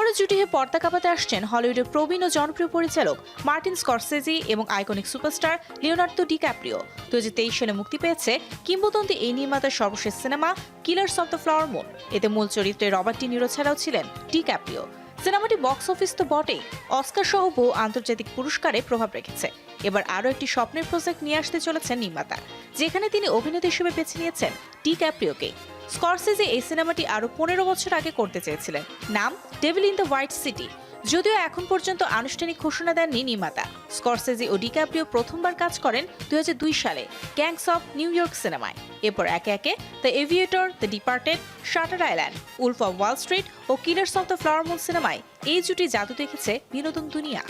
আবারও জুটি হয়ে পর্দা কাঁপাতে আসছেন হলিউডের প্রবীণ ও জনপ্রিয় পরিচালক মার্টিন স্করসেজি এবং আইকনিক সুপারস্টার লিওনার্দো ডিক্যাপ্রিও। দু হাজার তেইশ সালে মুক্তি পেয়েছে কিংবদন্তি এই নির্মাতার সর্বশেষ cinema killers of the flower moon এতে মূল চরিত্রে রবার্ট নিরো ছাড়াও ছিলেন ডিক্যাপ্রিও। সিনেমাটি বক্স অফিস তো বটেই, অস্কার সহ বহু আন্তর্জাতিক পুরস্কারে প্রভাব রেখেছে। এবার আরও একটি স্বপ্নের প্রজেক্ট নিয়ে আসতে চলেছেন নির্মাতা, যেখানে তিনি অভিনেতা হিসেবে বেছে নিয়েছেন ডি ক্যাপ্রিওকে স্করসেজে এই সিনেমাটি আরও পনেরো বছর আগে করতে চেয়েছিলেন। নাম devil in the white city যদিও এখন পর্যন্ত আনুষ্ঠানিক ঘোষণা দেননি নির্মাতা। স্করসেজি ও ডিক্যাপ্রিও প্রথমবার কাজ করেন দুই হাজার দুই সালে গ্যাংস অফ নিউ ইয়র্ক সিনেমায়। এরপর একে একে the aviator the departed shutter island wolf of wall street O killers of the flower moon সিনেমায় এই জুটি জাদু দেখেছে বিনোদন দুনিয়া।